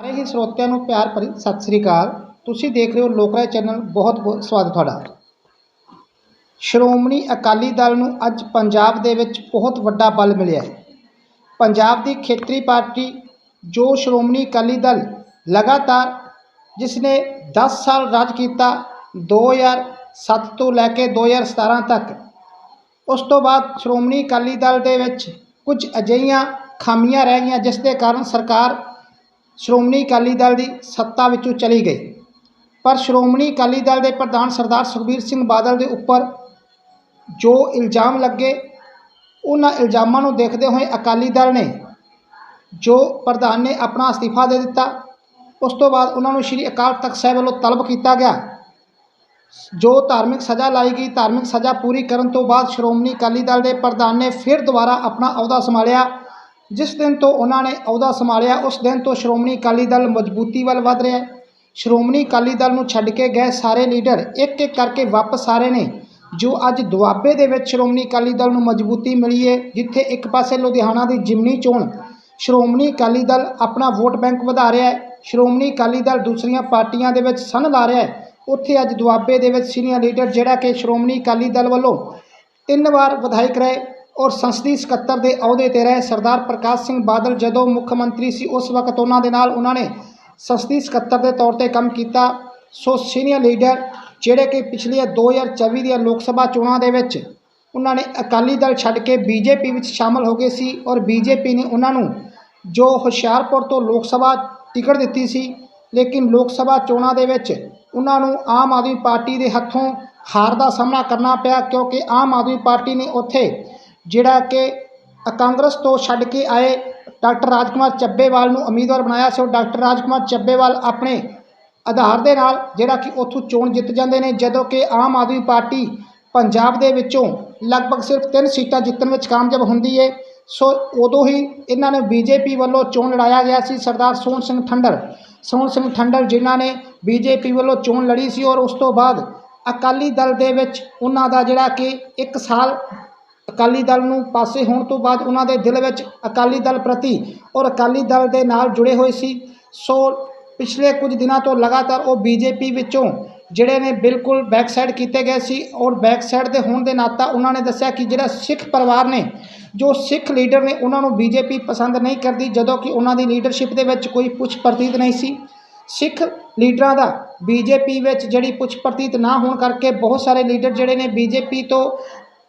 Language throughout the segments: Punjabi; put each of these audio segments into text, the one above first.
ਸਾਰੇ ਹੀ ਸਰੋਤਿਆਂ ਨੂੰ ਪਿਆਰ ਭਰੀ ਸਤਿ ਸ੍ਰੀ ਅਕਾਲ। ਤੁਸੀਂ ਦੇਖ ਰਹੇ ਹੋ ਲੋਕਰਾਏ ਚੈਨਲ। ਬਹੁਤ ਬਹੁਤ ਸਵਾਗਤ ਤੁਹਾਡਾ। ਸ਼੍ਰੋਮਣੀ ਅਕਾਲੀ ਦਲ ਨੂੰ ਅੱਜ ਪੰਜਾਬ ਦੇ ਵਿੱਚ ਬਹੁਤ ਵੱਡਾ ਬਲ ਮਿਲਿਆ ਹੈ। ਪੰਜਾਬ ਦੀ ਖੇਤਰੀ ਪਾਰਟੀ, ਜੋ ਸ਼੍ਰੋਮਣੀ ਅਕਾਲੀ ਦਲ ਲਗਾਤਾਰ ਜਿਸ ਨੇ 10 ਸਾਲ ਰਾਜ ਕੀਤਾ 2007 ਤੋਂ ਲੈ ਕੇ 2017 ਤੱਕ, ਉਸ ਤੋਂ ਬਾਅਦ ਸ਼੍ਰੋਮਣੀ ਅਕਾਲੀ ਦਲ ਦੇ ਵਿੱਚ ਕੁਝ ਅਜਿਹੀਆਂ ਖਾਮੀਆਂ ਰਹਿ ਗਈਆਂ, ਜਿਸ ਦੇ ਕਾਰਨ ਸਰਕਾਰ ਸ਼੍ਰੋਮਣੀ ਅਕਾਲੀ ਦਲ ਦੀ ਸੱਤਾ ਵਿੱਚੋਂ ਚਲੀ ਗਈ। ਪਰ ਸ਼੍ਰੋਮਣੀ ਅਕਾਲੀ ਦਲ ਦੇ ਪ੍ਰਧਾਨ ਸਰਦਾਰ ਸੁਖਬੀਰ ਸਿੰਘ ਬਾਦਲ ਦੇ ਉੱਪਰ ਜੋ ਇਲਜ਼ਾਮ ਲੱਗੇ, ਉਹਨਾਂ ਇਲਜ਼ਾਮਾਂ ਨੂੰ ਦੇਖਦੇ ਹੋਏ ਅਕਾਲੀ ਦਲ ਨੇ ਜੋ ਪ੍ਰਧਾਨ ਨੇ ਆਪਣਾ ਅਸਤੀਫਾ ਦੇ ਦਿੱਤਾ, ਉਸ ਤੋਂ ਬਾਅਦ ਉਹਨਾਂ ਨੂੰ ਸ਼੍ਰੀ ਅਕਾਲ ਤਖਤ ਸਾਹਿਬ ਵੱਲੋਂ ਤਲਬ ਕੀਤਾ ਗਿਆ। ਜੋ ਧਾਰਮਿਕ ਸਜ਼ਾ ਲਾਈ ਗਈ, ਧਾਰਮਿਕ ਸਜ਼ਾ ਪੂਰੀ ਕਰਨ ਤੋਂ ਬਾਅਦ ਸ਼੍ਰੋਮਣੀ ਅਕਾਲੀ ਦਲ ਦੇ ਪ੍ਰਧਾਨ ਨੇ ਫਿਰ ਦੁਬਾਰਾ ਆਪਣਾ ਅਹੁਦਾ ਸੰਭਾਲਿਆ। ਜਿਸ ਦਿਨ ਤੋਂ ਉਹਨਾਂ ਨੇ ਅਹੁਦਾ ਸੰਭਾਲਿਆ, ਉਸ ਦਿਨ ਤੋਂ ਸ਼੍ਰੋਮਣੀ ਅਕਾਲੀ ਦਲ ਮਜ਼ਬੂਤੀ ਵੱਲ ਵਧ ਰਿਹਾ ਹੈ। ਸ਼੍ਰੋਮਣੀ ਅਕਾਲੀ ਦਲ ਨੂੰ ਛੱਡ ਕੇ ਗਏ ਸਾਰੇ ਲੀਡਰ ਇੱਕ ਇੱਕ ਕਰਕੇ ਵਾਪਸ ਆ ਰਹੇ ਨੇ, ਜੋ ਅੱਜ ਦੁਆਬੇ ਦੇ ਵਿੱਚ ਸ਼੍ਰੋਮਣੀ ਅਕਾਲੀ ਦਲ ਨੂੰ ਮਜ਼ਬੂਤੀ ਮਿਲੀ ਹੈ, ਜਿੱਥੇ ਇੱਕ ਪਾਸੇ ਲੁਧਿਆਣਾ ਦੀ ਜਿਮਨੀ ਚੋਣ, ਸ਼੍ਰੋਮਣੀ ਅਕਾਲੀ ਦਲ ਆਪਣਾ ਵੋਟ ਬੈਂਕ ਵਧਾ ਰਿਹਾ ਹੈ, ਸ਼੍ਰੋਮਣੀ ਅਕਾਲੀ ਦਲ ਦੂਸਰੀਆਂ ਪਾਰਟੀਆਂ ਦੇ ਵਿੱਚ ਸੰਨ ਲਾ ਰਿਹਾ ਹੈ। ਉੱਥੇ ਅੱਜ ਦੁਆਬੇ ਦੇ ਵਿੱਚ ਸੀਨੀਅਰ ਲੀਡਰ ਜਿਹੜਾ ਕਿ ਸ਼੍ਰੋਮਣੀ ਅਕਾਲੀ ਦਲ ਵੱਲੋਂ ਤਿੰਨ ਵਾਰ ਵਿਧਾਇਕ ਰਹੇ ਔਰ ਸੰਸਦੀ ਸਕੱਤਰ ਦੇ ਅਹੁਦੇ ਤੇ ਰਹੇ ਸਰਦਾਰ ਪ੍ਰਕਾਸ਼ ਸਿੰਘ ਬਾਦਲ ਜਦੋਂ ਮੁੱਖ ਮੰਤਰੀ ਸੀ, ਉਸ ਵਕਤ ਉਹਨਾਂ ਦੇ ਨਾਲ ਉਹਨਾਂ ਨੇ ਸੰਸਦੀ ਸਕੱਤਰ ਦੇ ਤੌਰ ਤੇ ਕੰਮ ਕੀਤਾ। ਸੋ ਸੀਨੀਅਰ ਲੀਡਰ ਜਿਹੜੇ ਕਿ ਪਿਛਲੀਆਂ 2024 ਦੀਆਂ ਲੋਕ ਸਭਾ ਚੋਣਾਂ ਦੇ ਵਿੱਚ ਉਹਨਾਂ ਨੇ ਅਕਾਲੀ ਦਲ ਛੱਡ ਕੇ ਬੀਜੇਪੀ ਵਿੱਚ ਸ਼ਾਮਲ ਹੋ ਗਏ ਸੀ ਔਰ ਬੀਜੇਪੀ ਨੇ ਉਹਨਾਂ ਨੂੰ ਜੋ ਹੁਸ਼ਿਆਰਪੁਰ ਤੋਂ ਲੋਕ ਸਭਾ ਟਿਕਟ ਦਿੱਤੀ ਸੀ, ਲੇਕਿਨ ਲੋਕ ਸਭਾ ਚੋਣਾਂ ਦੇ ਵਿੱਚ ਉਹਨਾਂ ਨੂੰ ਆਮ ਆਦਮੀ ਪਾਰਟੀ ਦੇ ਹੱਥੋਂ ਹਾਰ ਦਾ ਸਾਹਮਣਾ ਕਰਨਾ ਪਿਆ ਕਿਉਂਕਿ ਆਮ ਆਦਮੀ ਪਾਰਟੀ ਨੇ ਉੱਥੇ ਜਿਹੜਾ ਕਿ ਕਾਂਗਰਸ ਤੋਂ ਛੱਡ ਕੇ ਆਏ ਡਾਕਟਰ ਰਾਜਕੁਮਾਰ ਚੱਬੇਵਾਲ ਨੂੰ ਉਮੀਦਵਾਰ ਬਣਾਇਆ ਸੀ ਔਰ ਡਾਕਟਰ ਰਾਜਕੁਮਾਰ ਚੱਬੇਵਾਲ ਆਪਣੇ ਆਧਾਰ ਦੇ ਨਾਲ ਜਿਹੜਾ ਕਿ ਉੱਥੋਂ ਚੋਣ ਜਿੱਤ ਜਾਂਦੇ ਨੇ, ਜਦੋਂ ਕਿ ਆਮ ਆਦਮੀ ਪਾਰਟੀ ਪੰਜਾਬ ਦੇ ਵਿੱਚੋਂ ਲਗਭਗ ਸਿਰਫ ਤਿੰਨ ਸੀਟਾਂ ਜਿੱਤਣ ਵਿੱਚ ਕਾਮਯਾਬ ਹੁੰਦੀ ਹੈ ਸੋ ਉਦੋਂ ਹੀ ਇਹਨਾਂ ਨੇ ਬੀਜੇਪੀ ਵੱਲੋਂ ਚੋਣ ਲੜਾਇਆ ਗਿਆ ਸੀ, ਸਰਦਾਰ ਸੋਹਣ ਸਿੰਘ ਠੰਡਰ ਸੋਹਣ ਸਿੰਘ ਠੰਡਰ ਜਿਨ੍ਹਾਂ ਨੇ ਬੀਜੇਪੀ ਵੱਲੋਂ ਚੋਣ ਲੜੀ ਸੀ ਔਰ ਉਸ ਤੋਂ ਬਾਅਦ ਅਕਾਲੀ ਦਲ ਦੇ ਵਿੱਚ ਉਹਨਾਂ ਦਾ ਜਿਹੜਾ ਕਿ ਇੱਕ ਸਾਲ ਅਕਾਲੀ ਦਲ ਨੂੰ ਪਾਸੇ ਹੋਣ ਤੋਂ ਬਾਅਦ ਉਹਨਾਂ ਦੇ ਦਿਲ ਵਿੱਚ ਅਕਾਲੀ ਦਲ ਪ੍ਰਤੀ ਔਰ ਅਕਾਲੀ ਦਲ ਦੇ ਨਾਲ ਜੁੜੇ ਹੋਏ ਸੀ। ਸੋ ਪਿਛਲੇ ਕੁਝ ਦਿਨਾਂ ਤੋਂ ਲਗਾਤਾਰ ਉਹ ਬੀਜੇਪੀ ਵਿੱਚੋਂ ਜਿਹੜੇ ਨੇ ਬਿਲਕੁਲ ਬੈਕ ਸਾਈਡ ਕੀਤੇ ਗਏ ਸੀ ਔਰ ਬੈਕ ਸਾਈਡ ਦੇ ਹੋਣ ਦੇ ਨਾਤਾ ਉਹਨਾਂ ਨੇ ਦੱਸਿਆ ਕਿ ਜਿਹੜਾ ਸਿੱਖ ਪਰਿਵਾਰ ਨੇ, ਜੋ ਸਿੱਖ ਲੀਡਰ ਨੇ ਉਹਨਾਂ ਨੂੰ ਬੀਜੇਪੀ ਪਸੰਦ ਨਹੀਂ ਕਰਦੀ, ਜਦੋਂ ਕਿ ਉਹਨਾਂ ਦੀ ਲੀਡਰਸ਼ਿਪ ਦੇ ਵਿੱਚ ਕੋਈ ਪੁੱਛ ਪ੍ਰਤੀਤ ਨਹੀਂ ਸੀ। ਸਿੱਖ ਲੀਡਰਾਂ ਦਾ ਬੀਜੇਪੀ ਵਿੱਚ ਜਿਹੜੀ ਪੁੱਛ ਪ੍ਰਤੀਤ ਨਾ ਹੋਣ ਕਰਕੇ ਬਹੁਤ ਸਾਰੇ ਲੀਡਰ ਜਿਹੜੇ ਨੇ ਬੀਜੇਪੀ ਤੋਂ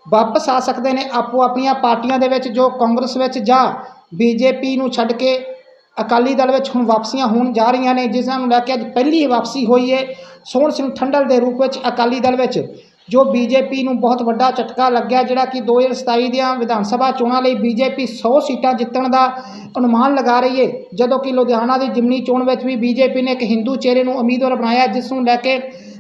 ਵਾਪਸ ਆ ਸਕਦੇ ਨੇ ਆਪੋ ਆਪਣੀਆਂ ਪਾਰਟੀਆਂ ਦੇ ਵਿੱਚ ਜੋ ਕਾਂਗਰਸ ਵਿੱਚ ਜਾਂ ਬੀਜੇਪੀ ਨੂੰ ਛੱਡ ਕੇ ਅਕਾਲੀ ਦਲ ਵਿੱਚ ਹੁਣ ਵਾਪਸੀਆਂ ਹੋਣ ਜਾ ਰਹੀਆਂ ਨੇ ਜਿਸ ਨੂੰ ਲੈ ਕੇ ਅੱਜ ਪਹਿਲੀ ਵਾਪਸੀ ਹੋਈ ਹੈ ਸੋਹਣ ਸਿੰਘ ਠੰਡਲ ਦੇ ਰੂਪ ਵਿੱਚ ਅਕਾਲੀ ਦਲ ਵਿੱਚ, ਜੋ ਬੀਜੇਪੀ ਨੂੰ ਬਹੁਤ ਵੱਡਾ ਝਟਕਾ ਲੱਗਿਆ, ਜਿਹੜਾ ਕਿ 2027 ਦੀਆਂ ਵਿਧਾਨ ਸਭਾ ਚੋਣਾਂ ਲਈ ਬੀਜੇਪੀ 100 ਸੀਟਾਂ ਜਿੱਤਣ ਦਾ ਅਨੁਮਾਨ ਲਗਾ ਰਹੀ ਹੈ ਜਦੋਂ ਕਿ ਲੁਧਿਆਣਾ ਦੀ ਜਿਮਨੀ ਚੋਣ ਵਿੱਚ ਵੀ ਬੀਜੇਪੀ ਨੇ ਇੱਕ ਹਿੰਦੂ ਚਿਹਰੇ ਨੂੰ ਉਮੀਦਵਾਰ ਬਣਾਇਆ, ਜਿਸ ਨੂੰ ਲੈ ਕੇ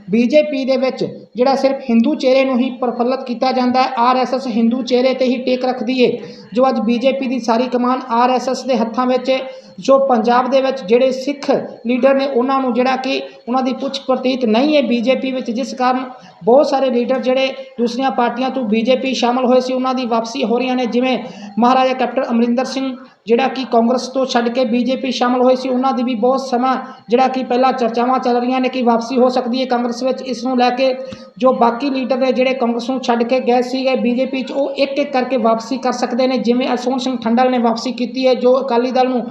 ਬੀਜੇਪੀ ਦੇ ਵਿੱਚ ਜਿਹੜਾ ਸਿਰਫ ਹਿੰਦੂ ਚਿਹਰੇ ਨੂੰ ਹੀ ਪ੍ਰਫੁੱਲਤ ਕੀਤਾ ਜਾਂਦਾ ਹੈ ਆਰਐਸਐਸ ਹਿੰਦੂ ਚਿਹਰੇ ਤੇ ਹੀ ਟੇਕ ਰੱਖਦੀ ਏ। ਜੋ ਅੱਜ ਬੀਜੇਪੀ ਦੀ ਸਾਰੀ ਕਮਾਨ ਆਰਐਸਐਸ ਦੇ ਹੱਥਾਂ ਵਿੱਚ ਹੈ ਜੋ ਪੰਜਾਬ ਦੇ ਵਿੱਚ ਜਿਹੜੇ ਸਿੱਖ ਲੀਡਰ ਨੇ ਉਹਨਾਂ ਨੂੰ ਜਿਹੜਾ ਕਿ ਉਹਨਾਂ ਦੀ ਪੁੱਛ ਪ੍ਰਤੀਤ ਨਹੀਂ ਹੈ ਬੀਜੇਪੀ ਵਿੱਚ, ਜਿਸ ਕਾਰਨ ਬਹੁਤ ਸਾਰੇ ਲੀਡਰ ਜਿਹੜੇ ਦੂਸਰੀਆਂ ਪਾਰਟੀਆਂ ਤੋਂ ਬੀਜੇਪੀ ਸ਼ਾਮਲ ਹੋਏ ਸੀ, ਉਹਨਾਂ ਦੀ ਵਾਪਸੀ ਹੋ ਰਹੀਆਂ ਨੇ। ਜਿਵੇਂ ਮਹਾਰਾਜਾ ਕੈਪਟਨ ਅਮਰਿੰਦਰ ਸਿੰਘ, ਜਿਹੜਾ ਕਿ ਕਾਂਗਰਸ ਤੋਂ ਛੱਡ ਕੇ ਬੀਜੇਪੀ ਸ਼ਾਮਲ ਹੋਏ ਸੀ, ਉਹਨਾਂ ਦੀ ਵੀ ਬਹੁਤ ਸਮਾਂ ਜਿਹੜਾ ਕਿ ਪਹਿਲਾਂ ਚਰਚਾਵਾਂ ਚੱਲ ਰਹੀਆਂ ਨੇ ਕਿ ਵਾਪਸੀ ਹੋ ਸਕਦੀ ਹੈ ਕਾਂਗਰਸ ਵਿੱਚ। ਇਸ ਨੂੰ ਲੈ ਕੇ ਜੋ ਬਾਕੀ ਲੀਡਰ ਨੇ ਜਿਹੜੇ ਕਾਂਗਰਸ ਨੂੰ ਛੱਡ ਕੇ ਗਏ ਸੀਗੇ ਬੀਜੇਪੀ 'ਚ, ਉਹ ਇੱਕ ਇੱਕ ਕਰਕੇ ਵਾਪਸੀ ਕਰ ਸਕਦੇ ਨੇ, ਜਿਵੇਂ ਅਸੋਨ ਸਿੰਘ ਠੰਡਲ ਨੇ ਵਾਪਸੀ ਕੀਤੀ ਹੈ, ਜੋ ਅਕਾਲੀ ਦਲ ਨੂੰ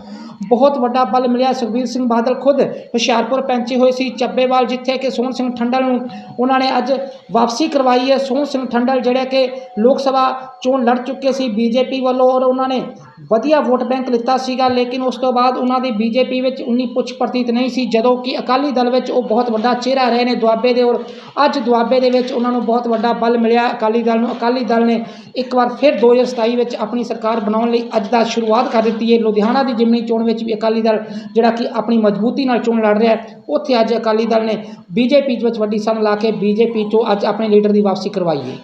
ਬਹੁਤ ਵੱਡਾ ਬਲ ਮਿਲਿਆ, ਸੁਖਬੀਰ ਸਿੰਘ ਬਾਦਲ ਖੁਦ ਹੁਸ਼ਿਆਰਪੁਰ ਪਹੁੰਚੇ ਹੋਏ ਸੀ ਚੱਬੇਵਾਲ, ਜਿੱਥੇ ਕਿ ਸੋਹਣ ਸਿੰਘ ਠੰਡਲ ਨੂੰ ਉਹਨਾਂ ਨੇ ਅੱਜ ਵਾਪਸੀ ਕਰਵਾਈ ਹੈ। ਸੋਹਣ ਸਿੰਘ ਠੰਡਲ ਜਿਹੜੇ ਕਿ ਲੋਕ ਸਭਾ ਚੋਣ ਲੜ ਚੁੱਕੇ ਸੀ ਬੀਜੇਪੀ ਵੱਲੋਂ ਔਰ ਉਹਨਾਂ ਨੇ ਵਧੀਆ ਵੋਟ ਬੈਂਕ ਲਿੱਤਾ ਸੀਗਾ, ਲੇਕਿਨ ਉਸ ਤੋਂ ਬਾਅਦ ਉਹਨਾਂ ਦੀ ਬੀਜੇਪੀ ਵਿੱਚ ਉਨੀ ਪੁੱਛ ਪ੍ਰਤੀਤ ਨਹੀਂ ਸੀ, ਜਦੋਂ ਕਿ ਅਕਾਲੀ ਦਲ ਵਿੱਚ ਉਹ ਬਹੁਤ ਵੱਡਾ ਚਿਹਰਾ ਰਹੇ ਨੇ ਦੁਆਬੇ ਦੇ, ਔਰ ਅੱਜ ਦੁਆਬੇ ਦੇ ਵਿੱਚ ਉਹਨਾਂ ਨੂੰ ਬਹੁਤ ਵੱਡਾ ਬਲ ਮਿਲਿਆ। ਅਕਾਲੀ ਦਲ ਨੂੰ, ਅਕਾਲੀ ਦਲ ਨੇ ਇੱਕ ਵਾਰ ਫਿਰ 2027 ਵਿੱਚ ਆਪਣੀ ਸਰਕਾਰ ਬਣਾਉਣ ਲਈ ਅੱਜ ਦਾ ਸ਼ੁਰੂਆਤ ਕਰ ਦਿੱਤੀ ਹੈ। ਲੁਧਿਆਣਾ ਦੀ ਜਿਮਨੀ ਚੋਣ ਵਿੱਚ ਵੀ ਅਕਾਲੀ ਦਲ ਜਿਹੜਾ ਕਿ ਆਪਣੀ ਮਜ਼ਬੂਤੀ ਨਾਲ ਚੋਣ ਲੜ ਰਿਹਾ ਹੈ, ਉੱਥੇ ਅੱਜ ਅਕਾਲੀ ਦਲ ਨੇ ਬੀਜੇਪੀ ਵਿੱਚ ਵੱਡੀ ਸੰਨ ਲਾ ਕੇ ਬੀਜੇਪੀ ਤੋਂ ਅੱਜ ਆਪਣੇ ਲੀਡਰ ਦੀ ਵਾਪਸੀ ਕਰਵਾਈ ਹੈ।